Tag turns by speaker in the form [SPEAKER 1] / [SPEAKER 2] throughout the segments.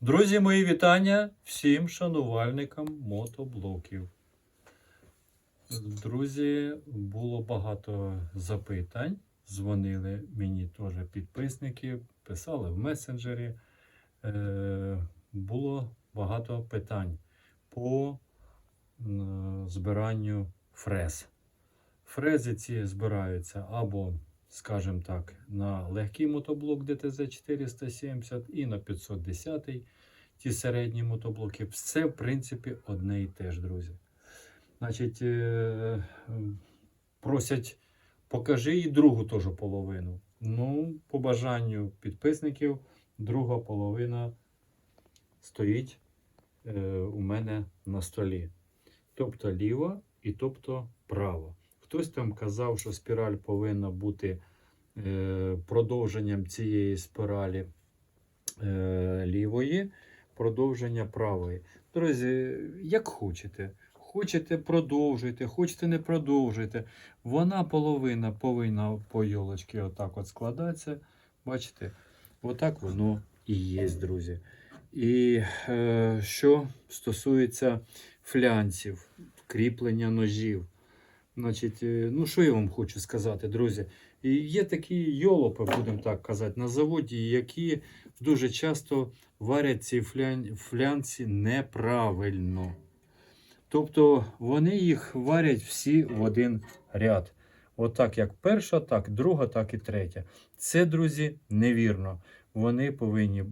[SPEAKER 1] Друзі, мої вітання всім шанувальникам мотоблоків. Друзі, було багато запитань. Дзвонили мені теж підписники, писали в месенджері. Е, було багато питань по збиранню фрез. Фрези ці збираються або, скажімо так, на легкий мотоблок ДТЗ 470 і на 510 ті середні мотоблоки. Все, в принципі, одне і те ж, друзі. Значить, е, просять, покажи і другу теж половину. Ну, по бажанню підписників, друга половина стоїть е, у мене на столі. Тобто ліва і тобто права. Хтось там казав, що спіраль повинна бути е, продовженням цієї спіралі е, лівої, продовження правої. Друзі, як хочете. Хочете продовжуйте, хочете не продовжуйте. Вона половина повинна по йолочці отак от складатися. Бачите, отак воно і є, друзі. І е, що стосується флянців, кріплення ножів. Значить, е, ну що я вам хочу сказати, друзі? Є такі йолопи, будемо так казати, на заводі, які дуже часто варять ці флянці неправильно. Тобто вони їх варять всі в один ряд. Отак, як перша, так друга, так і третя. Це, друзі, невірно. Вони повинні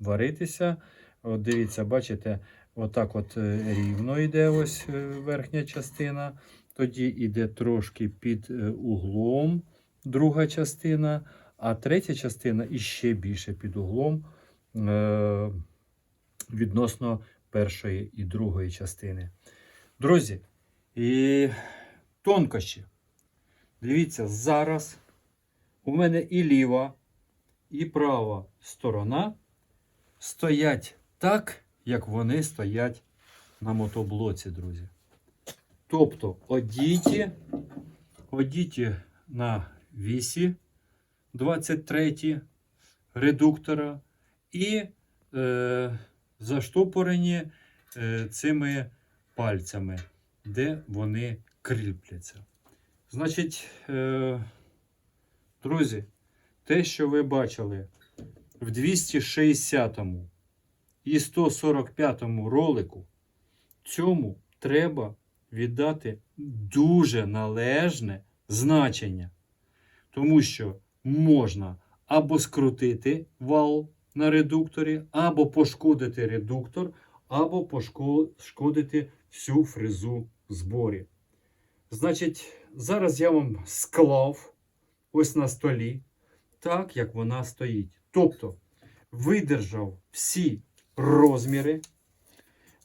[SPEAKER 1] варитися. От дивіться, бачите, отак от е, рівно йде ось е, верхня частина. Тоді йде трошки під е, углом друга частина, а третя частина іще більше під углом е, відносно першої і другої частини. Друзі, і тонкощі. Дивіться, зараз у мене і ліва, і права сторона стоять так, як вони стоять на мотоблоці, друзі. Тобто одіті, одіті на вісі 23 редуктора і е, заштопорені е, цими пальцями, де вони кріпляться. Значить, е, друзі, те, що ви бачили в 260 і 145 ролику, цьому треба віддати дуже належне значення. Тому що можна або скрутити вал на редукторі, або пошкодити редуктор, або пошкодити всю фрезу зборі. Значить, зараз я вам склав ось на столі, так як вона стоїть. Тобто видержав всі розміри.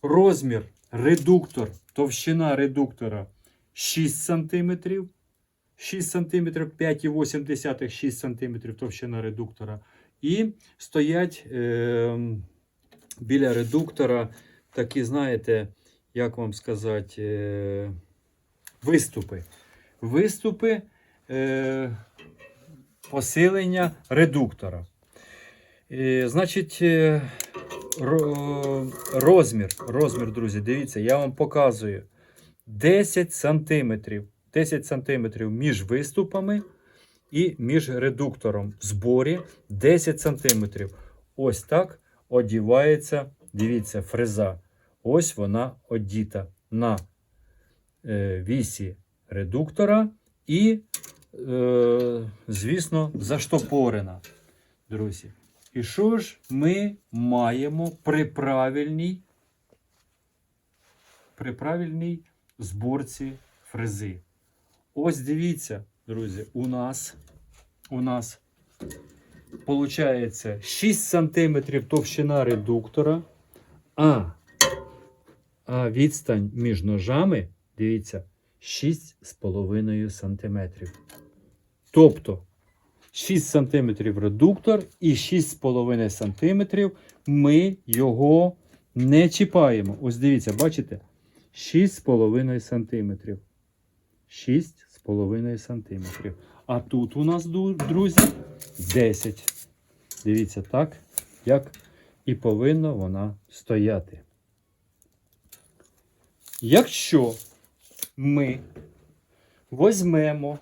[SPEAKER 1] Розмір редуктор, товщина редуктора 6 см. 6 см, 5,8 6 см товщина редуктора. І стоять е, біля редуктора такі, знаєте, як вам сказати, е, виступи. Виступи е, посилення редуктора. Е, значить, е, розмір, розмір, друзі, дивіться, я вам показую 10 сантиметрів. 10 см між виступами і між редуктором в зборі 10 см. Ось так одівається, дивіться, фреза. Ось вона одіта на е, вісі редуктора і, е, звісно, заштопорена. Друзі. І що ж ми маємо при правильній, при правильній зборці фрези? Ось дивіться, друзі, у нас у нас виходить 6 см товщина редуктора, а, а відстань між ножами, дивіться, 6,5 см. Тобто 6 см редуктор і 6,5 см ми його не чіпаємо. Ось дивіться, бачите? 6,5 см. 6,5 см. А тут у нас, друзі, 10. Дивіться, так, як і повинна вона стояти. Якщо ми візьмемо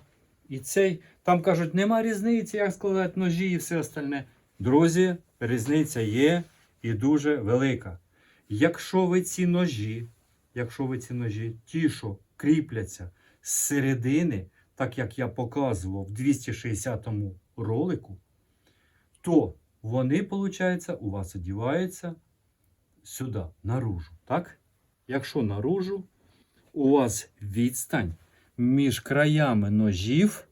[SPEAKER 1] і цей, там кажуть, нема різниці, як складати ножі і все остальне. Друзі, різниця є і дуже велика. Якщо ви ці ножі, якщо ви ці ножі, ті, що кріпляться з середини, так як я показував в 260 ролику, то вони, виходить, у вас одіваються сюди, наружу. Так? Якщо наружу, у вас відстань між краями ножів,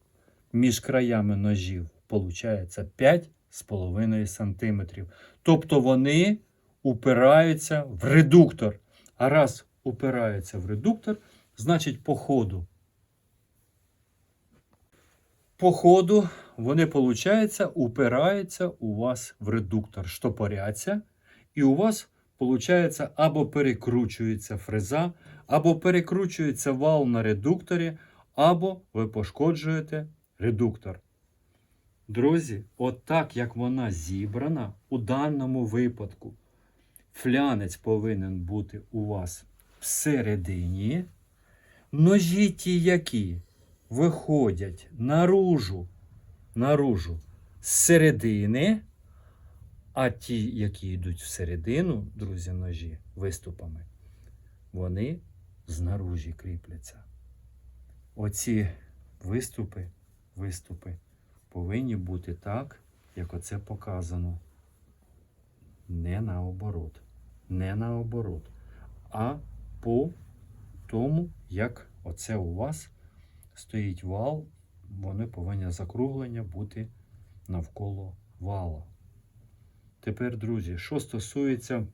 [SPEAKER 1] між краями ножів, виходить 5,5 см. Тобто вони упираються в редуктор. А раз упираються в редуктор, значить по ходу. По ходу вони, виходить, упираються у вас в редуктор, штопоряться, і у вас, виходить, або перекручується фреза, або перекручується вал на редукторі, або ви пошкоджуєте редуктор. Друзі, отак як вона зібрана, у даному випадку флянець повинен бути у вас всередині. Ножі ті, які виходять наружу, наружу з середини, а ті, які йдуть всередину, друзі, ножі виступами, вони знаружі кріпляться. Оці виступи, виступи повинні бути так, як оце показано. Не наоборот. Не наоборот. А по тому, як оце у вас стоїть вал, вони повинні закруглення бути навколо вала. Тепер, друзі, що стосується,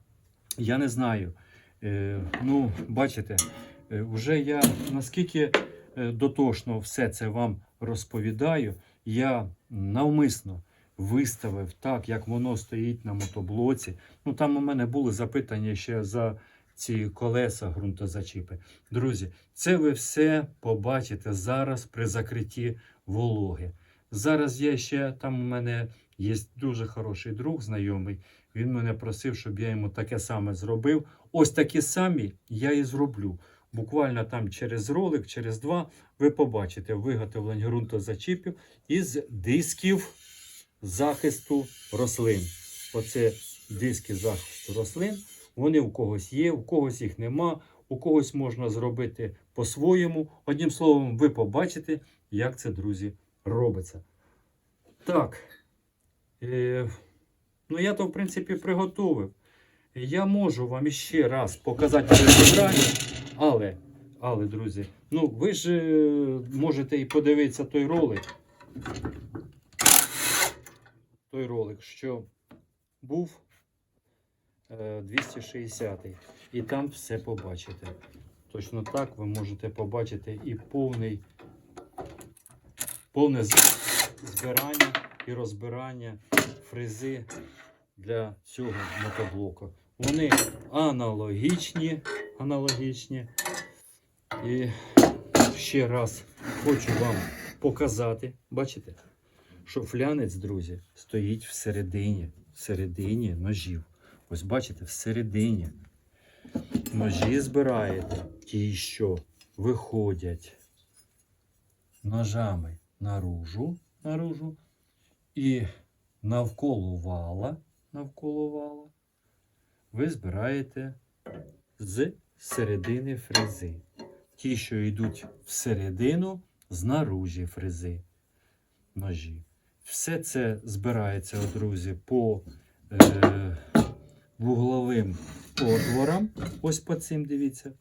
[SPEAKER 1] я не знаю, е, ну, бачите, е, вже я наскільки дотошно все це вам розповідаю, я навмисно виставив так, як воно стоїть на мотоблоці. Ну, там у мене були запитання ще за ці колеса ґрунтозачіпи. Друзі, це ви все побачите зараз при закритті вологи. Зараз я ще там у мене є дуже хороший друг знайомий. Він мене просив, щоб я йому таке саме зробив. Ось такі самі я і зроблю. Буквально там через ролик, через два, ви побачите виготовлення ґрунтозачіпів із дисків захисту рослин. Оце диски захисту рослин. Вони у когось є, у когось їх нема, у когось можна зробити по-своєму. Одним словом, ви побачите, як це, друзі, робиться. Так. Е, ну, я то, в принципі, приготовив. Я можу вам іще раз показати розібрання, але, але, друзі, ну ви ж е, можете і подивитися той ролик. Той ролик, що був е, 260-й. І там все побачите. Точно так ви можете побачити і повний, повне збирання і розбирання фрези для цього мотоблоку. Вони аналогічні, аналогічні. І ще раз хочу вам показати, бачите, що флянець, друзі, стоїть всередині, всередині ножів. Ось бачите, всередині. Ножі збираєте, ті, що виходять ножами наружу, наружу і навколо вала, навколо вала, ви збираєте з середини фрези. Ті, що йдуть всередину, знаружі фрези ножі. Все це збирається, друзі, по е, вугловим отворам. Ось по цим дивіться.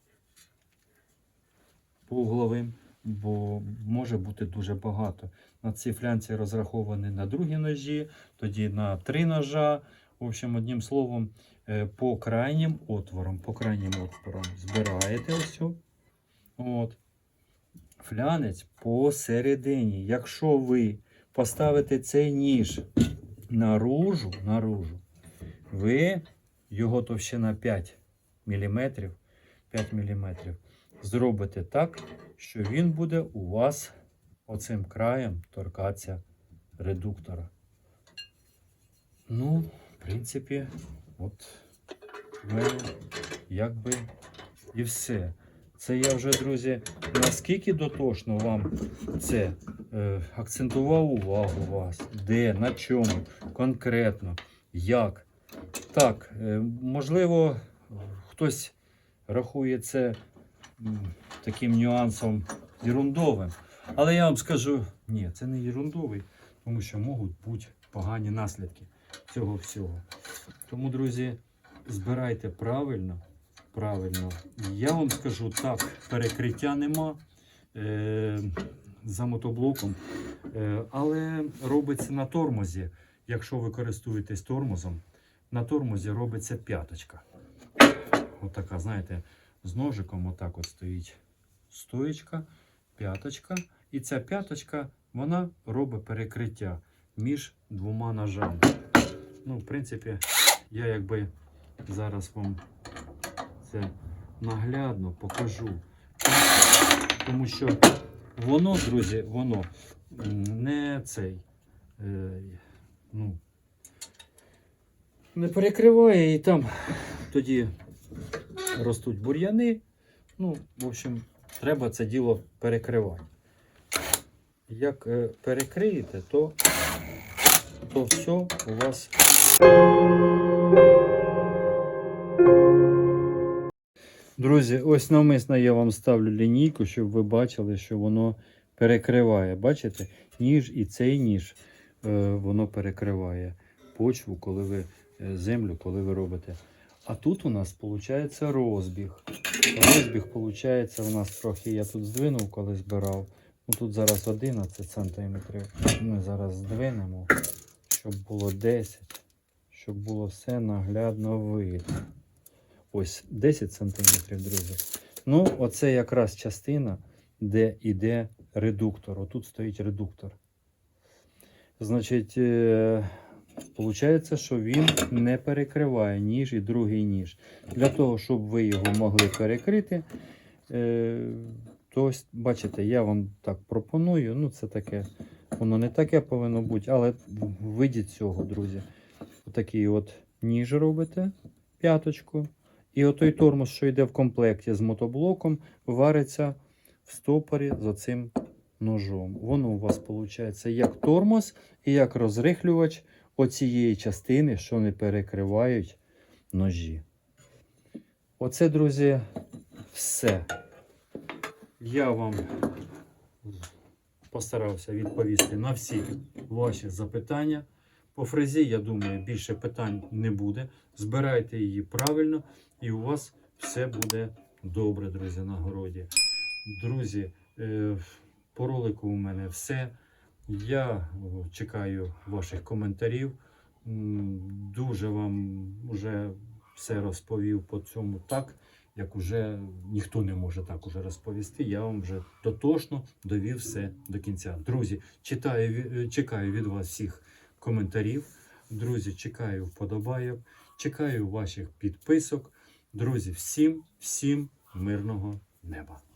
[SPEAKER 1] По угловим, бо може бути дуже багато. На цій флянці розраховані на другі ножі, тоді на три ножа. В общем, одним словом, е, по крайнім отворам, по крайнім отворам збираєте ось. От. Флянець посередині. Якщо ви поставите цей ніж наружу, наружу, ви його товщина 5 мм, 5 мм, зробите так, що він буде у вас оцим краєм торкатися редуктора. Ну, принципі, От мене якби і все. Це я вже, друзі, наскільки дотошно вам це е, акцентував увагу вас, де, на чому, конкретно, як. Так, е, можливо, хтось рахує це м, таким нюансом ерундовим. Але я вам скажу, ні, це не ерундовий, тому що можуть бути погані наслідки цього всього. Тому, друзі, збирайте правильно. Правильно. Я вам скажу так, перекриття нема е, за мотоблоком, е, але робиться на тормозі. Якщо ви користуєтесь тормозом, на тормозі робиться п'яточка. Отака, знаєте, з ножиком отак от стоїть стоєчка, п'яточка. І ця п'яточка, вона робить перекриття між двома ножами. Ну, в принципі, я якби зараз вам це наглядно покажу. Тому що воно, друзі, воно не цей. Е, ну, не перекриває і там тоді ростуть бур'яни. Ну, в общем, треба це діло перекривати. Як е, перекриєте, то, то все у вас. Друзі, ось навмисно я вам ставлю лінійку, щоб ви бачили, що воно перекриває. Бачите? Ніж і цей ніж е, воно перекриває почву, коли ви е, землю, коли ви робите. А тут у нас виходить розбіг. Розбіг виходить у нас трохи, я тут здвинув, коли збирав. Ну, тут зараз 11 сантиметрів. Ми зараз здвинемо, щоб було 10, щоб було все наглядно видно. Ось 10 сантиметрів, друзі. Ну, оце якраз частина, де йде редуктор. Отут стоїть редуктор. Значить, е, Получається, що він не перекриває ніж і другий ніж. Для того, щоб ви його могли перекрити, е, то бачите, я вам так пропоную. Ну, це таке, воно не таке повинно бути, але вийдіть цього, друзі. Отакий от ніж робите, п'яточку. І отой тормоз, що йде в комплекті з мотоблоком, вариться в стопорі з оцим ножом. Воно у вас виходить як тормоз і як розрихлювач оцієї частини, що не перекривають ножі. Оце, друзі, все. Я вам постарався відповісти на всі ваші запитання. По фрезі, я думаю, більше питань не буде. Збирайте її правильно, і у вас все буде добре, друзі, на городі. Друзі, е, по ролику у мене все. Я чекаю ваших коментарів. Дуже вам вже все розповів по цьому так, як уже ніхто не може так уже розповісти. Я вам вже дотошно довів все до кінця. Друзі, читаю, е, чекаю від вас всіх коментарів. Друзі, чекаю вподобайок, чекаю ваших підписок. Друзі, всім, всім мирного неба.